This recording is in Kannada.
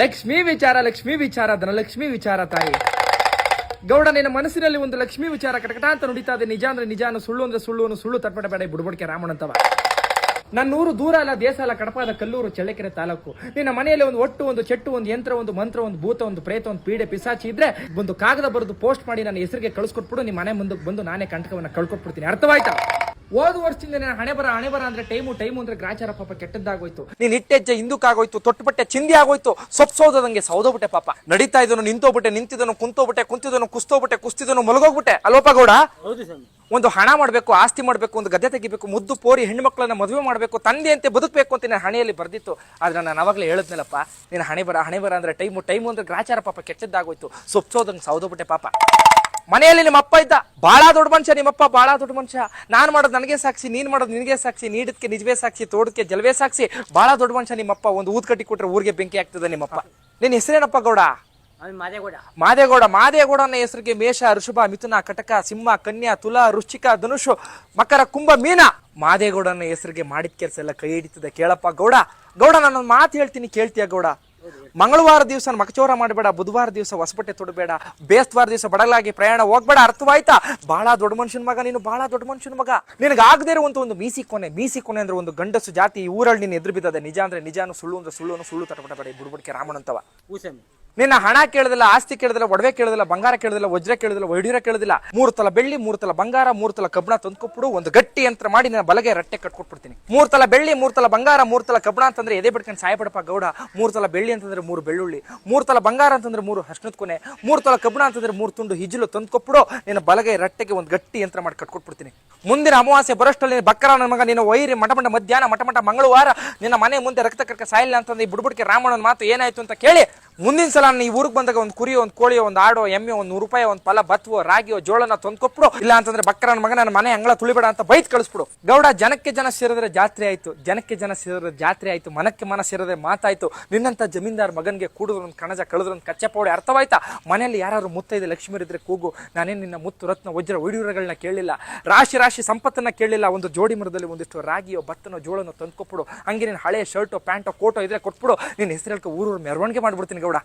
ಲಕ್ಷ್ಮೀ ವಿಚಾರ ಲಕ್ಷ್ಮೀ ವಿಚಾರ, ಧನಲಕ್ಷ್ಮಿ ವಿಚಾರ ತಾಯಿ. ಗೌಡ, ನಿನ್ನ ಮನಸ್ಸಿನಲ್ಲಿ ಒಂದು ಲಕ್ಷ್ಮೀ ವಿಚಾರ ಕಟಕಟ ಅಂತ ನುಡಿತಾ ಇದೆ ನಿಜ ಅಂದ್ರೆ ನಿಜ ಸುಳ್ಳು ಅಂದ್ರೆ ಸುಳ್ಳು ಅನ್ನೋ ಸುಳ್ಳು ತಟ್ಪಟ ಬೇಡ ಬುಡಬಡಿಕೆ ರಾಮಣ್ಣಂತವ ನನ್ನೂರು ದೂರ ಅಲ್ಲ ದೇಶ ಅಲ್ಲ ಕಡಪಾದ ಕಲ್ಲೂರು ಚಳ್ಳಕೆರೆ ತಾಲೂಕು. ನಿನ್ನ ಮನೆಯಲ್ಲಿ ಒಂದು ಒಟ್ಟು, ಒಂದು ಚೆಟ್ಟು, ಒಂದು ಯಂತ್ರ, ಒಂದು ಮಂತ್ರ, ಒಂದು ಭೂತ, ಒಂದು ಪ್ರೇತ, ಒಂದು ಪೀಡೆ, ಪಿಸಾಚಿ ಇದ್ರೆ ಒಂದು ಕಾಗದ ಬರೆದು ಪೋಸ್ಟ್ ಮಾಡಿ ನನ್ನ ಹೆಸರಿಗೆ ಕಳ್ಸ್ಕೊಟ್ಬಿಡು. ನಿಮ್ಮ ಮನೆ ಮುಂದಕ್ಕೆ ಬಂದು ನಾನೇ ಕಂಟಕವನ್ನ ಕಳ್ಕೊಟ್ಬಿಡ್ತೀನಿ. ಅರ್ಥವಾಯ್ತಾ? ಹೋದ ವರ್ಷದಿಂದ ನಾನು ಹಣೆ ಬರ ಹಣೆ ಬರ ಅಂದ್ರೆ ಟೈಮು ಟೈಮು ಅಂದ್ರೆ ಗ್ರಾಚಾರ ಪಾಪ ಕೆಟ್ಟದ್ದಾಗೋಯ್ತು. ನೀನ್ ಇಟ್ಟೆಜ್ಜೆ ಹಿಂದಕ್ಕಾಗೋಯ್ತು ತೊಟ್ಟುಬಟ್ಟೆ ಚಿಂದಿ ಆಗೋಯ್ತು ಸೊಪ್ ಸೋದಂಗೆ ಸೌದೋಬಿಟ್ಟೆ ಪಾಪ. ನಡೀತಾ ಇದನ್ನು ನಿಂತೋಗ್ಬಿಟ್ಟೆ ನಿಂತಿದನು ಕುಂತೋಗ್ಬಿಟ್ಟೆ ಕುಂತಿದನು ಕುಸ್ತೋಗ್ಬಿಟ್ಟೆ ಕುಸ್ತಿದನು ಮಲಗೋಗ್ಬಿಟ್ಟೆ. ಅಲ್ವಪ್ಪ ಗೌಡ ಒಂದು ಹಣ ಮಾಡಬೇಕು ಆಸ್ತಿ ಮಾಡಬೇಕು ಒಂದು ಗದ್ದೆ ತೆಗಿಬೇಕು ಮುದ್ದು ಪೋರಿ ಹೆಣ್ಣು ಮಕ್ಕಳನ್ನ ಮದುವೆ ಮಾಡಬೇಕು ತಂದೆ ಅಂತೆ ಬದುಕಬೇಕು ಅಂತ ನಾನು ಹಣೆಯಲ್ಲಿ ಬರ್ದಿತ್ತು. ಆದ್ರೆ ನಾನು ಅವಾಗಲೇ ಹೇಳಿದ್ನಲ್ಲಪ್ಪ ನೀನು ಹಣೆ ಬರ ಹಣೆ ಬರ ಅಂದ್ರೆ ಟೈಮು ಟೈಮು ಅಂದ್ರೆ ಗ್ರಾಚಾರ ಪಾಪ ಕೆಟ್ಟದ್ದಾಗೋಯ್ತು. ಸೊಪ್ಸೋದಂಗೆ ಸೌದೋಬಿಟ್ಟೆ ಪಾಪ. ಮನೆಯಲ್ಲಿ ನಿಮ್ಮ ಅಪ್ಪ ಇದ್ದ ಬಹಳ ದೊಡ್ಡ ಮನುಷ್ಯ ನಿಮ್ಮಪ್ಪ ಬಹಳ ದೊಡ್ಡ ಮನುಷ್ಯ. ನಾನು ಮಾಡೋದು ನನಗೆ ಸಾಕ್ಷಿ ನೀನು ಮಾಡೋದು ನಿನಗೆ ಸಾಕ್ಷಿ ನೀಡಿದ್ಕೆ ನಿಜವೇ ಸಾಕ್ಷಿ ತೋಡಕ್ಕೆ ಜಲವೇ ಸಾಕ್ಷಿ. ಬಹಳ ದೊಡ್ಡ ಮನುಷ್ಯ ನಿಮ್ಮಪ್ಪ ಒಂದು ಊದ್ ಕಟ್ಟಿ ಕೊಟ್ರೆ ಊರಿಗೆ ಬೆಂಕಿ ಆಗ್ತದೆ ನಿಮ್ಮಪ್ಪ ನಿನ್ನ ಹೆಸರೇನಪ್ಪ ಗೌಡ? ಮಾದೇಗೌಡ. ಮಾದೇಗೌಡ ಮಾದೇಗೌಡನ ಹೆಸರಿಗೆ ಮೇಷ ಋಷಭ ಮಿಥುನ ಕಟಕ ಸಿಂಹ ಕನ್ಯಾ ತುಲಾ ವೃಶ್ಚಿಕ ಧನುಷು ಮಕರ ಕುಂಭ ಮೀನ. ಮಾದೇಗೌಡನ ಹೆಸರಿಗೆ ಮಾಡಿದ ಕೆಲಸ ಎಲ್ಲ ಕೈ ಹಿಡಿತದೆ ಕೇಳಪ್ಪ ಗೌಡ. ಗೌಡ ನಾನೊಂದು ಮಾತು ಹೇಳ್ತೀನಿ ಕೇಳ್ತೀಯ ಗೌಡ? ಮಂಗಳವಾರ ದಿವಸ ಮಕಚೋರ ಮಾಡಬೇಡ, ಬುಧವಾರ ದಿವಸ ಹೊಸಬಟ್ಟೆ ತೊಡಬೇಡ ಬೇಸ್ತವಾರ ದಿವಸ ಬಡಲಾಗಿ ಪ್ರಯಾಣ ಹೋಗ್ಬೇಡ, ಅರ್ಥವಾಯ್ತಾ? ಬಹಳ ದೊಡ್ಡ ಮನುಷ್ಯನ ಮಗ ನೀನು ಬಹಳ ದೊಡ್ಡ ಮನುಷ್ಯನ ಮಗ. ನಿನಗೆ ಆಗದೇ ಇರುವಂತ ಒಂದು ಮೀಸಿ ಕೊನೆ ಮೀಸಿ ಕೊನೆ ಅಂದ್ರೆ ಒಂದು ಗಂಡಸು ಜಾತಿ ಊರಲ್ಲಿ ನೀನು ಎದುರು ಬಿದ್ದದೆ ನಿಜ ಅಂದ್ರೆ ನಿಜಾನು ಸುಳ್ಳು ಅಂದ್ರೆ ಸುಳ್ಳು ಸುಳ್ಳು ತಟಪಟ ಬೇಡ ಬುಡ್ಬುಡ್ಕೆ ಸ್ವಾಮಿ ನಿನ್ನ ಹಣ ಕೇಳದಿಲ್ಲ, ಆಸ್ತಿ ಕೇಳದಿಲ್ಲ, ಒಡವೆ ಕೇಳದಿಲ್ಲ, ಬಂಗಾರ ಕೇಳದಿಲ್ಲ, ವಜ್ರ ಕೇಳದಿಲ್ಲ ವೈಡ್ಯೂರ ಕೇಳದಿಲ್ಲ. ಮೂರು ತಲ ಬೆಳ್ಳಿ, ಮೂರು ತಲ ಬಂಗಾರ, ಮೂರು ತಲ ಕಬ್ಬಣ ತಂದ್ಕೊಟ್ಬಿಡು, ಒಂದು ಗಟ್ಟಿ ಯಂತ್ರ ಮಾಡಿ ನನ್ನ ಬಲಗೆ ರಟ್ಟೆ ಕಟ್ಕೊಟ್ಬಿಡ್ತೀನಿ. ಮೂರು ತಲ ಬೆಳ್ಳಿ, ಮೂರು ತಲ ಬಂಗಾರ, ಮೂರು ತಲ ಕಬ್ಬಣ ಅಂತಂದ್ರೆ ಎದೆ ಬಿಡ್ಕೊಂಡು ಸಾಯಬಡಪ್ಪ ಗೌಡ. ಮೂರು ತಲ ಬೆಳ್ಳಿ ಅಂತಂದ್ರೆ ಮೂರು ಬೆಳ್ಳುಳ್ಳಿ. ಮೂರು ತಲ ಬಂಗಾರ ಅಂತಂದ್ರೆ ಮೂರು ಹರ್ಷಣದ ಕೊನೆ. ಮೂರು ತಲ ಕಬ್ಬಣ ಅಂತಂದ್ರೆ ಮೂರು ತುಂಡು ಹಿಜ್ಜಲು ತಂದ್ಕೊಟ್ಬಿಡು, ನಿನ್ನ ಬಲಗೆ ರಟ್ಟೆಗೆ ಒಂದು ಗಟ್ಟಿ ಯಂತ್ರ ಮಾಡಿ ಕಟ್ಕೊಟ್ಬಿಡ್ತೀನಿ. ಮುಂದಿನ ಅಮಾವಾಸ್ಯೆ ಬರಷ್ಟಲ್ಲಿ ಬಕ್ಕರ ನನ್ನ ಮಗ ನಿನ್ನ ವೈರಿ ಮಟ ಮಟ ಮಧ್ಯಾಹ್ನ ಮಟ ಮಟ ಮಂಗಳವಾರ ನಿನ್ನ ಮನೆ ಮುಂದೆ ರಕ್ತ ಕರ್ಕ ಸಾಯಿಲ್ಲ ಅಂತಂದ್ರೆ ಬುಡ್ಬುಡ್ಕೆ ರಾಮಣ್ಣನ ಮಾತು ಏನಾಯ್ತು ಅಂತ ಕೇಳಿ ಮುಂದಿನ ಸಲ ಈ ಊರಿಗೆ ಬಂದಾಗ ಒಂದು ಕುರಿ, ಒಂದು ಕೋಳಿ, ಒಂದು ಆಡೋ, ಎಮ್ಮೆ, ಒಂದು ನೂರು ರೂಪಾಯಿ ಒಂದು ಫಲ, ಬತ್ವೋ ರಾಗಿಯೋ ಜೋಳನ ತಂದ್ಕೊಟ್ಬಿಡು. ಇಲ್ಲ ಅಂತಂದ್ರೆ ಬಕ್ಕರನ ಮಗ ನನ್ನ ಮನೆ ಅಂಗಳ ತುಳಿಬೇಡ ಅಂತ ಬೈತ್ ಕಳಿಸ್ಬಿಡು. ಗೌಡ, ಜನಕ್ಕೆ ಜನ ಸೇರಿದ್ರೆ ಜಾತ್ರೆ ಆಯ್ತು. ಜನಕ್ಕೆ ಜನ ಸೇರಿದ್ರೆ ಜಾತ್ರೆ ಆಯ್ತು. ಮನಕ್ಕೆ ಮನ ಸೇರಿದ್ರೆ ಮಾತಾಯ್ತು. ನಿನ್ನಂತ ಜಮೀನ್ದಾರ್ ಮಗನಿಗೆ ಕೂಡಿದ್ರು ಒಂದು ಕಣಜ, ಕಳೆದ್ರು ಒಂದು ಕಚ್ಚೆ ಪೌಡಿ ಅರ್ಥವಾಯ್ತಾ? ಮನೆಯಲ್ಲಿ ಯಾರು ಮುತ್ತೈದೆ ಲಕ್ಷ್ಮೀ ಇದ್ರೆ ಕೂಗು. ನಾನೇ ನಿನ್ನ ಮುತ್ತು ರತ್ನ, ವಜ್ರ ಒಡಿಯೂರಗಳನ್ನ ಕೇಳಿಲ್ಲ. ರಾಶಿ ರಾಶಿ ಸಂಪತ್ತನ್ನ ಕೇಳಿಲ್ಲ. ಒಂದು ಜೋಡಿ ಮರದಲ್ಲಿ ಒಂದಿಷ್ಟು ರಾಗಿಯೋ, ಭತ್ತನೋ, ಜೋಳನೋ ತಂದ್ಕೊಟ್ಬಿಡು. ಹಂಗೆ ನಿನ್ನ ಹಳೆ ಶರ್ಟೋ, ಪ್ಯಾಂಟೋ, ಕೋಟೋ ಇದ್ರೆ ಕೊಟ್ಬಿಡು. ನಿನ್ನ ಹೆಸರು ಊರೂರು ಮೆರವಣಿಗೆ ಮಾಡ್ಬಿಡ್ತೀನಿ ಗೌಡ